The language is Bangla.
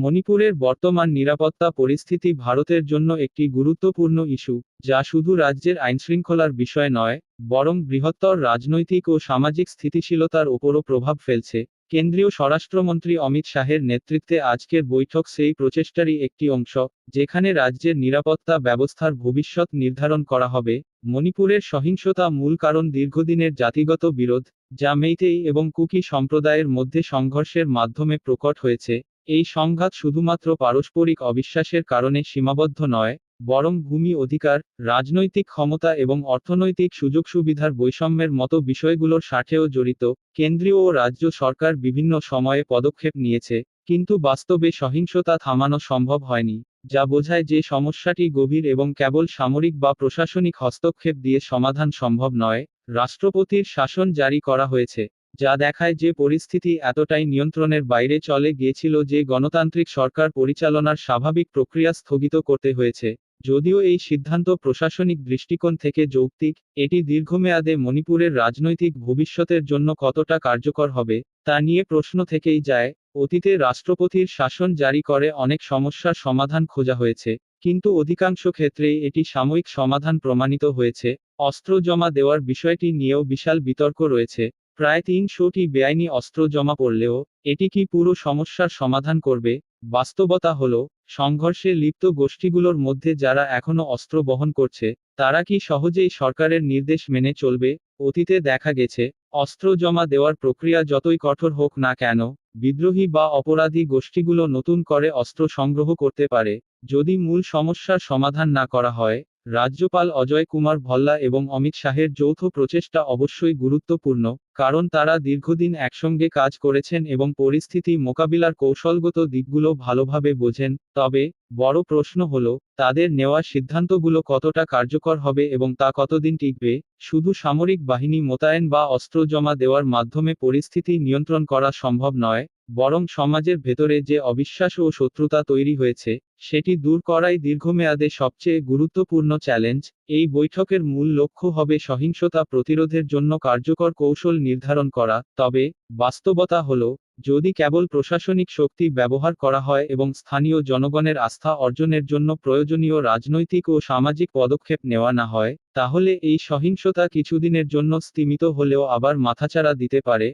মণিপুরের বর্তমান নিরাপত্তা পরিস্থিতি ভারতের জন্য একটি গুরুত্বপূর্ণ ইস্যু, যা শুধু রাজ্যের আইনশৃঙ্খলার বিষয় নয়, বরং বৃহত্তর রাজনৈতিক ও সামাজিক স্থিতিশীলতার ওপরও প্রভাব ফেলছে। কেন্দ্রীয় স্বরাষ্ট্রমন্ত্রী অমিত শাহের নেতৃত্বে আজকের বৈঠক সেই প্রচেষ্টারই একটি অংশ, যেখানে রাজ্যের নিরাপত্তা ব্যবস্থার ভবিষ্যৎ নির্ধারণ করা হবে। মণিপুরের সহিংসতা মূল কারণ দীর্ঘদিনের জাতিগত বিরোধ, যা মেইতেই এবং কুকি সম্প্রদায়ের মধ্যে সংঘর্ষের মাধ্যমে প্রকট হয়েছে। এই সংঘাত শুধুমাত্র পারস্পরিক অবিশ্বাসের কারণে সীমাবদ্ধ নয়, বরং ভূমি অধিকার, রাজনৈতিক ক্ষমতা এবং অর্থনৈতিক সুযোগ সুবিধার বৈষম্যের মতো বিষয়গুলোর সাথেও জড়িত, কেন্দ্রীয় ও রাজ্য সরকার বিভিন্ন সময়ে পদক্ষেপ নিয়েছে, কিন্তু বাস্তবে সহিংসতা থামানো সম্ভব হয়নি, যা বোঝায় যে সমস্যাটি গভীর এবং কেবল সামরিক বা প্রশাসনিক হস্তক্ষেপ দিয়ে সমাধান সম্ভব নয়, রাষ্ট্রপতির শাসন জারি করা হয়েছে। যা দেখায় যে পরিস্থিতি এতটাই নিয়ন্ত্রণের বাইরে চলে গিয়েছিল যে গণতান্ত্রিক সরকার পরিচালনার স্বাভাবিক প্রক্রিয়া স্থগিত করতে হয়েছে, যদিও এই সিদ্ধান্ত প্রশাসনিক দৃষ্টিকোণ থেকে যৌক্তিক, এটি দীর্ঘমেয়াদে মণিপুরের রাজনৈতিক ভবিষ্যতের জন্য কতটা কার্যকর হবে, তা নিয়ে প্রশ্ন থেকেই যায়, অতীতে রাষ্ট্রপতির শাসন জারি করে অনেক সমস্যার সমাধান খোঁজা হয়েছে, কিন্তু অধিকাংশ ক্ষেত্রেই এটি সাময়িক সমাধান প্রমাণিত হয়েছে, অস্ত্র জমা দেওয়ার বিষয়টি নিয়েও বিশাল বিতর্ক রয়েছে। প্রায় তিনশোটি বেআইনি অস্ত্র জমা পড়লেও, এটি কি পুরো সমস্যার সমাধান করবে? বাস্তবতা হল, সংঘর্ষে লিপ্ত গোষ্ঠীগুলোর মধ্যে যারা এখনও অস্ত্র বহন করছে, তারা কি সহজেই সরকারের নির্দেশ মেনে চলবে? অতীতে দেখা গেছে, অস্ত্র জমা দেওয়ার প্রক্রিয়া যতই কঠোর হোক না কেন, বিদ্রোহী বা অপরাধী গোষ্ঠীগুলো নতুন করে অস্ত্র সংগ্রহ করতে পারে, যদি মূল সমস্যার সমাধান না করা হয়। রাজ্যপাল অজয় কুমার ভল্লা এবং অমিত শাহের যৌথ প্রচেষ্টা অবশ্যই গুরুত্বপূর্ণ, কারণ তারা দীর্ঘদিন একসঙ্গে কাজ করেছেন এবং পরিস্থিতি মোকাবিলার কৌশলগত দিকগুলো ভালোভাবে বোঝেন, তবে, বড় প্রশ্ন হল, তাদের নেওয়া সিদ্ধান্তগুলো কতটা কার্যকর হবে এবং তা কতদিন টিকবে, শুধু সামরিক বাহিনী মোতায়েন বা অস্ত্র জমা দেওয়ার মাধ্যমে পরিস্থিতি নিয়ন্ত্রণ করা সম্ভব নয় বরং সমাজের ভেতরে যে অবিশ্বাস ও শত্রুতা তৈরি হয়েছে, সেটি দূর করাই দীর্ঘমেয়াদে সবচেয়ে গুরুত্বপূর্ণ চ্যালেঞ্জ। এই বৈঠকের মূল লক্ষ্য হবে সহিংসতা প্রতিরোধের জন্য কার্যকর কৌশল নির্ধারণ করা, তবে বাস্তবতা হল, যদি কেবল প্রশাসনিক শক্তি ব্যবহার করা হয় এবং স্থানীয় জনগণের আস্থা অর্জনের জন্য প্রয়োজনীয় রাজনৈতিক ও সামাজিক পদক্ষেপ নেওয়া না হয়, তাহলে এই সহিংসতা কিছুদিনের জন্য স্তীমিত হলেও আবার মাথাচাড়া দিতে পারে